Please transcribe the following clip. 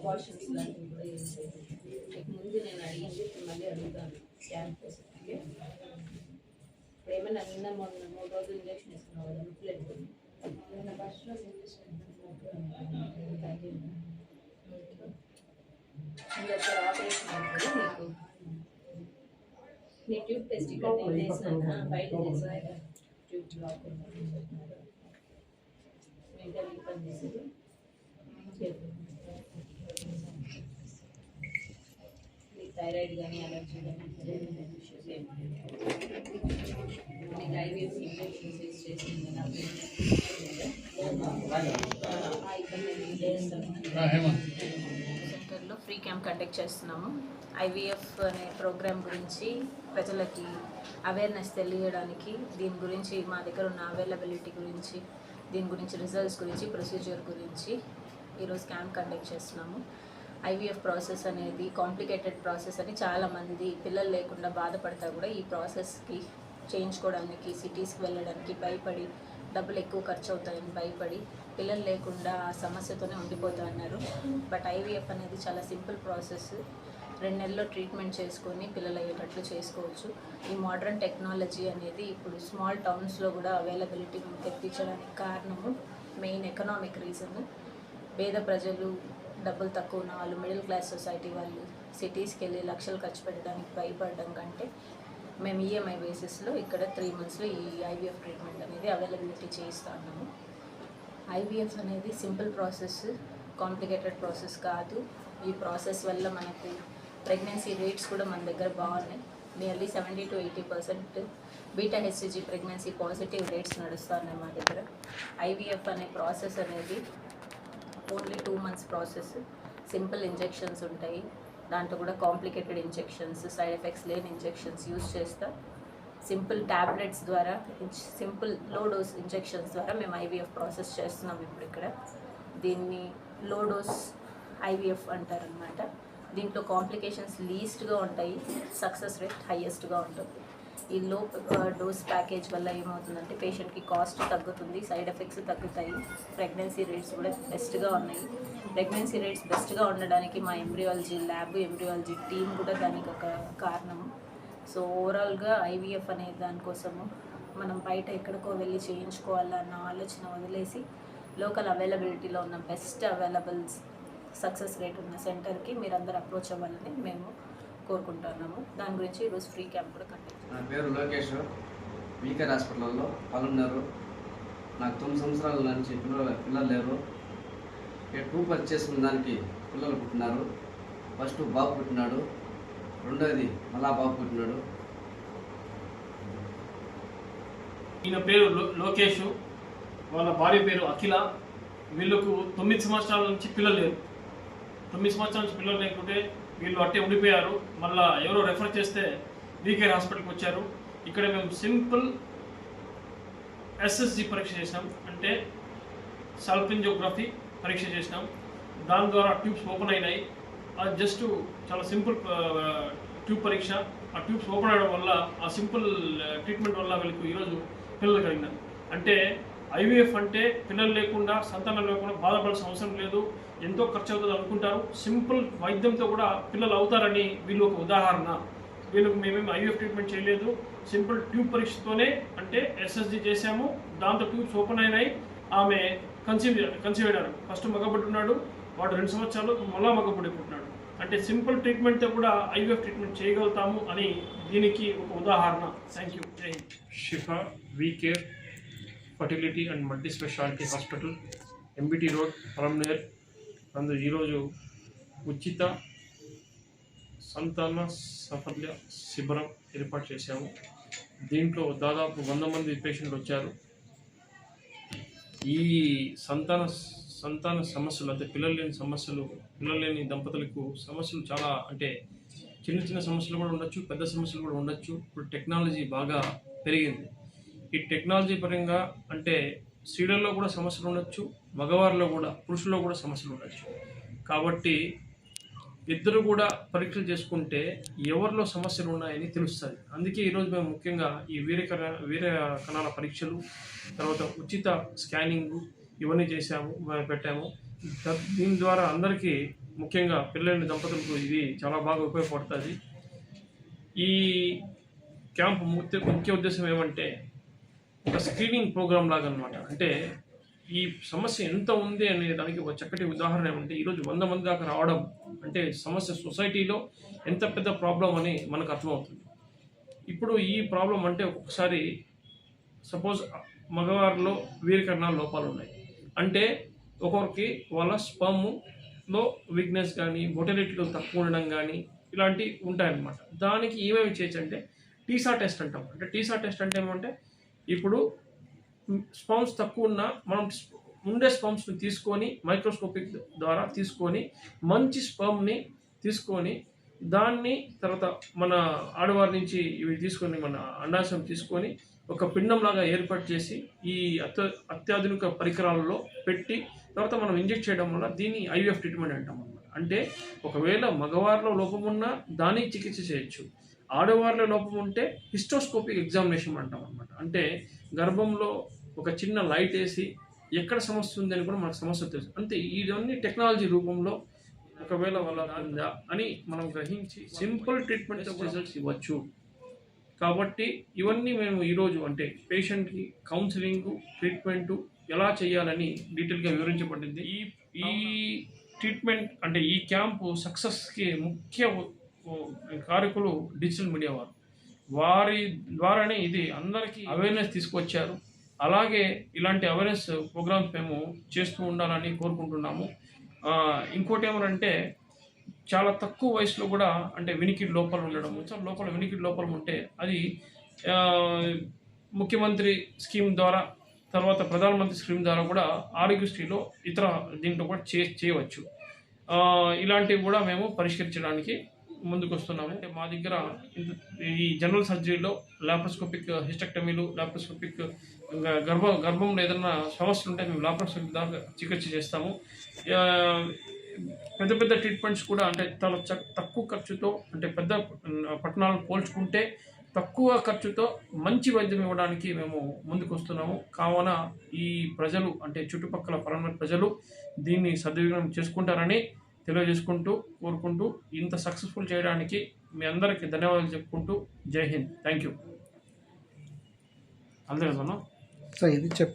లేదు అబార్షన్స్ లాంటివి కూడా ఏం లేదు నీకు ముందు నేను అడిగింది ఇప్పుడు మళ్ళీ అడుగుతాను స్కాన్ కోసం ఓకే ఇప్పుడు ఏమైనా నిన్న మొన్న మూడు రోజులు ఇంజక్షన్ ఇస్తున్నావు కదా నొప్పి లేదు ఫస్ట్ రోజు ఇంజక్షన్ ఇంకొకసారి ఆపరేషన్ అవుతుంది నీకు నీ ట్యూబ్ టెస్ట్ ఇక్కడ నేను చేసినాను బయట చేసిన ట్యూబ్ బ్లాక్ మెంటల్ పని చేసేది చెప్పు థైరాయిడ్ కానీ అలర్జీ కానీ చేసింది ఇబ్బంది ఏమీ లేదు. సెంటర్లో ఫ్రీ క్యాంప్ కండక్ట్ చేస్తున్నాము. ఐవీఎఫ్ అనే ప్రోగ్రామ్ గురించి ప్రజలకి అవేర్నెస్ తెలియడానికి దీని గురించి మా దగ్గర ఉన్న అవైలబిలిటీ గురించి దీని గురించి రిజల్ట్స్ గురించి ప్రొసీజర్ గురించి ఈరోజు క్యాంప్ కండక్ట్ చేస్తున్నాము. ఐవీఎఫ్ ప్రాసెస్ అనేది కాంప్లికేటెడ్ ప్రాసెస్ అని చాలామంది పిల్లలు లేకుండా బాధపడతా కూడా ఈ ప్రాసెస్కి చేయించుకోవడానికి సిటీస్కి వెళ్ళడానికి భయపడి డబ్బులు ఎక్కువ ఖర్చు అవుతాయని భయపడి పిల్లలు లేకుండా ఆ సమస్యతోనే ఉండిపోతా అన్నారు. బట్ ఐవీఎఫ్ అనేది చాలా సింపుల్ ప్రాసెస్. రెండు నెలల్లో ట్రీట్మెంట్ చేసుకొని పిల్లలు అయ్యేటట్లు చేసుకోవచ్చు. ఈ మోడర్న్ టెక్నాలజీ అనేది ఇప్పుడు స్మాల్ టౌన్స్లో కూడా అవైలబిలిటీ తెప్పించడానికి కారణము మెయిన్ ఎకనామిక్ రీజన్. పేద ప్రజలు డబ్బులు తక్కువ ఉన్న వాళ్ళు మిడిల్ క్లాస్ సొసైటీ వాళ్ళు సిటీస్కి వెళ్ళి లక్షలు ఖర్చు పెట్టడానికి భయపడడం కంటే మేము ఈఎంఐ బేసిస్లో ఇక్కడ త్రీ మంత్స్లో ఈ ఐవీఎఫ్ ట్రీట్మెంట్ అనేది అవైలబిలిటీ చేయిస్తూ ఉన్నాము. ఐవీఎఫ్ అనేది సింపుల్ ప్రాసెస్ కాంప్లికేటెడ్ ప్రాసెస్ కాదు. ఈ ప్రాసెస్ వల్ల మనకి ప్రెగ్నెన్సీ రేట్స్ కూడా మన దగ్గర బాగున్నాయి. Nearly seventy to eighty percent beta HCG pregnancy positive rates నడుస్తున్నాయి మా దగ్గర. ఐవీఎఫ్ అనే ప్రాసెస్ అనేది only two months process simple injections ఉంటాయి. దాంట్లో కూడా కాంప్లికేటెడ్ ఇంజెక్షన్స్ సైడ్ ఎఫెక్ట్స్ లేని ఇంజెక్షన్స్ యూస్ చేస్తా. సింపుల్ ట్యాబ్లెట్స్ ద్వారా సింపుల్లో డోస్ ఇంజెక్షన్స్ ద్వారా మేము ఐవీఎఫ్ ప్రాసెస్ చేస్తున్నాం ఇప్పుడు ఇక్కడ. దీన్ని లో డోస్ ఐవీఎఫ్ అంటారనమాట దీంట్లో కాంప్లికేషన్స్ లీస్ట్గా ఉంటాయి. సక్సెస్ రేట్ హైయెస్ట్గా ఉంటుంది. ఈ లో డోస్ ప్యాకేజ్ వల్ల ఏమవుతుందంటే పేషెంట్కి కాస్ట్ తగ్గుతుంది సైడ్ ఎఫెక్ట్స్ తగ్గుతాయి ప్రెగ్నెన్సీ రేట్స్ కూడా బెస్ట్గా ఉన్నాయి. ప్రెగ్నెన్సీ రేట్స్ బెస్ట్గా ఉండడానికి మా ఎంబ్రియాలజీ ల్యాబ్ ఎంబ్రియాలజీ టీమ్ కూడా దానికి ఒక కారణము. సో ఓవరాల్గా ఐవీఎఫ్ అనే దానికోసము మనం బయట ఎక్కడికో వెళ్ళి చేయించుకోవాలన్న ఆలోచన వదిలేసి లోకల్ అవైలబిలిటీలో ఉన్న బెస్ట్ అవైలబుల్స్ సక్సెస్ రేట్ ఉన్న సెంటర్కి మీరందరూ అప్రోచ్ అవ్వాలని మేము కోరుకుంటున్నాము. దాని గురించి ఈరోజు ఫ్రీ క్యాంప్ కూడా కండక్ట్ నా పేరు లోకేష్ వీకర్ హాస్పిటల్లో పాల్గొన్నారు నాకు తొమ్మిది సంవత్సరాల నుంచి పిల్లలు పిల్లలు లేరు. టూ పర్చేస్ చేసుకున్న దానికి పిల్లలు పుట్టినారు. ఫస్ట్ బాబు పుట్టినాడు. రెండోది మళ్ళా బాబు పుట్టినాడు. ఈయన పేరు లో- లోకేష్. వాళ్ళ భార్య పేరు అఖిల. వీళ్ళకు తొమ్మిది సంవత్సరాల నుంచి పిల్లలు లేరు. తొమ్మిది సంవత్సరాల నుంచి పిల్లలు లేకుంటే వీళ్ళు అట్టే ఉండిపోయారు. మళ్ళా ఎవరో రెఫర్ చేస్తే వీకేర్ హాస్పిటల్కి వచ్చారు. ఇక్కడ మేము సింపుల్ ఎస్ఎస్జి పరీక్ష చేసినాం. అంటే సల్పింజోగ్రఫీ పరీక్ష చేసినాం. దాని ద్వారా ట్యూబ్స్ ఓపెన్ అయినాయి. అది జస్ట్ చాలా సింపుల్ ట్యూబ్ పరీక్ష. ఆ ట్యూబ్స్ ఓపెన్ అవడం వల్ల ఆ సింపుల్ ట్రీట్మెంట్ వల్ల వీళ్ళకి ఈరోజు పిల్లలు కలిగినారు అంటే ఐవీఎఫ్ అంటే పిల్లలు లేకుండా సంతానం లేకుండా బాధపడాల్సిన అవసరం లేదు. ఎంతో ఖర్చు అవుతుంది అనుకుంటారు. సింపుల్ వైద్యంతో కూడా పిల్లలు అవుతారని వీళ్ళు ఒక ఉదాహరణ. వీళ్ళకి మేమేమి ఐవీఎఫ్ ట్రీట్మెంట్ చేయలేదు. సింపుల్ ట్యూబ్ పరీక్షతోనే అంటే ఎస్ఎస్జి చేశాము. దాంతో ట్యూబ్స్ ఓపెన్ అయినాయి. ఆమె కన్సీవ్ కన్సీవ్ అయ్యారు ఫస్ట్ మగబడి వాడు రెండు సంవత్సరాలు మళ్ళా మగబడి పుట్టినాడు అంటే సింపుల్ ట్రీట్మెంట్తో కూడా ఐవీఎఫ్ ట్రీట్మెంట్ చేయగలుగుతాము అని దీనికి ఒక ఉదాహరణ. Thank you. Jai Hind. Shifa we care fertility and multi speciality hospital MBT road పరంనేర్ నందు ఈరోజు ఉచిత సంతాన సఫల్య శిబిరం ఏర్పాటు చేశాము. దీంట్లో దాదాపు వంద మంది పేషెంట్లు వచ్చారు. ఈ సంతాన సంతాన సమస్యలు అంటే పిల్లలు లేని సమస్యలు పిల్లలు లేని దంపతులకు సమస్యలు చాలా అంటే చిన్న చిన్న సమస్యలు కూడా ఉండొచ్చు పెద్ద సమస్యలు కూడా ఉండొచ్చు. ఇప్పుడు టెక్నాలజీ బాగా పెరిగింది. ఈ టెక్నాలజీ పరంగా అంటే స్త్రీలలో కూడా సమస్యలు ఉండొచ్చు మగవారిలో కూడా పురుషుల్లో కూడా సమస్యలు ఉండొచ్చు. కాబట్టి ఇద్దరు కూడా పరీక్షలు చేసుకుంటే ఎవరిలో సమస్యలు ఉన్నాయని తెలుస్తుంది. అందుకే ఈరోజు మేము ముఖ్యంగా ఈ వీర కణ వీర కణాల పరీక్షలు తర్వాత ఉచిత స్కానింగ్ ఇవన్నీ చేశాము పెట్టాము. దీని ద్వారా అందరికీ ముఖ్యంగా పిల్లలని దంపతులకు ఇది చాలా బాగా ఉపయోగపడుతుంది. ఈ క్యాంప్ ముఖ్య ముఖ్య ఉద్దేశం ఏమంటే ఒక స్క్రీనింగ్ ప్రోగ్రామ్ లాగా అనమాట అంటే ఈ సమస్య ఎంత ఉంది అనే దానికి ఒక చక్కటి ఉదాహరణ ఏమంటే ఈరోజు వంద మంది దాకా రావడం అంటే సమస్య సొసైటీలో ఎంత పెద్ద ప్రాబ్లం అని మనకు అర్థమవుతుంది. ఇప్పుడు ఈ ప్రాబ్లం అంటే ఒక్కొక్కసారి సపోజ్ మగవారిలో వీరికన్నా లోపాలు ఉన్నాయి అంటే ఒకరికి వాళ్ళ స్పమ్లో వీక్నెస్ కానీ మొటిలిటీలో తక్కువ ఉండడం కానీ ఇలాంటివి ఉంటాయన్నమాట. దానికి ఏమేమి చేయొచ్చు అంటే టీసా టెస్ట్ అంటాం. అంటే టీసా టెస్ట్ అంటే ఏమంటే ఇప్పుడు స్పమ్స్ తక్కువ ఉన్న మనం ఉండే స్పమ్స్ని తీసుకొని మైక్రోస్కోపిక్ ద్వారా తీసుకొని మంచి స్పమ్ని తీసుకొని దాన్ని తర్వాత మన ఆడవారి నుంచి ఇవి తీసుకొని మన అండాశయం తీసుకొని ఒక పిండంలాగా ఏర్పాటు చేసి ఈ అత్య అత్యాధునిక పరికరాలలో పెట్టి తర్వాత మనం ఇంజెక్ట్ చేయడం వల్ల దీన్ని ఐవీఎఫ్ ట్రీట్మెంట్ అంటాం అనమాట అంటే ఒకవేళ మగవారిలో లోపం ఉన్నా దానికి చికిత్స చేయొచ్చు. ఆడవారిలో లోపం ఉంటే హిస్టోస్కోపిక్ ఎగ్జామినేషన్ అంటాం అనమాట అంటే గర్భంలో ఒక చిన్న లైట్ వేసి ఎక్కడ సమస్య ఉందని కూడా మనకు సమస్య తెలుసు. అంతే ఇవన్నీ టెక్నాలజీ రూపంలో ఒకవేళ వాళ్ళ ఉందా అని మనం గ్రహించి సింపుల్ ట్రీట్మెంట్ రిజల్ట్స్ ఇవ్వచ్చు. కాబట్టి ఇవన్నీ మేము ఈరోజు అంటే పేషెంట్కి కౌన్సిలింగ్ ట్రీట్మెంట్ ఎలా చేయాలని డీటెయిల్గా వివరించబడింది. ఈ ఈ ట్రీట్మెంట్ అంటే ఈ క్యాంపు సక్సెస్కి ముఖ్య కారకులు డిజిటల్ మీడియా వారు. వారి ద్వారానే ఇది అందరికీ అవేర్నెస్ తీసుకొచ్చారు. అలాగే ఇలాంటి అవేర్నెస్ ప్రోగ్రామ్స్ మేము చేస్తూ ఉండాలని కోరుకుంటున్నాము. ఇంకోటి ఏమనంటే చాలా తక్కువ వయసులో కూడా అంటే వినికిడి లోపల ఉండడం. చాలా లోపల వినికిడి లోపల ఉంటే అది ముఖ్యమంత్రి స్కీమ్ ద్వారా తర్వాత ప్రధానమంత్రి స్కీమ్ ద్వారా కూడా ఆరోగ్యశ్రీలో ఇతర దీంట్లో కూడా చే చేయవచ్చు. ఇలాంటివి కూడా మేము పరిష్కరించడానికి ముందుకు వస్తున్నాము అంటే మా దగ్గర ఈ జనరల్ సర్జరీలో లాప్రోస్కోపిక్ హిస్టెక్టమీలు లాప్రోస్కోపిక్ గర్భ గర్భంలో ఏదైనా సమస్యలు ఉంటే మేము లాప్రోస్కోపిక్ దాకా చికిత్స చేస్తాము. పెద్ద పెద్ద ట్రీట్మెంట్స్ కూడా అంటే చాలా తక్కువ ఖర్చుతో అంటే పెద్ద పట్టణాలను పోల్చుకుంటే తక్కువ ఖర్చుతో మంచి వైద్యం ఇవ్వడానికి మేము ముందుకు వస్తున్నాము కావున ఈ ప్రజలు అంటే చుట్టుపక్కల పరమ ప్రజలు దీన్ని సద్వినియోగం చేసుకుంటారని తెలియజేసుకుంటూ కోరుకుంటూ ఇంత సక్సెస్ఫుల్ చేయడానికి మీ అందరికీ ధన్యవాదాలు చెప్పుకుంటూ జై హింద్. థ్యాంక్ యూ అంతే కదా సో ఇది చెప్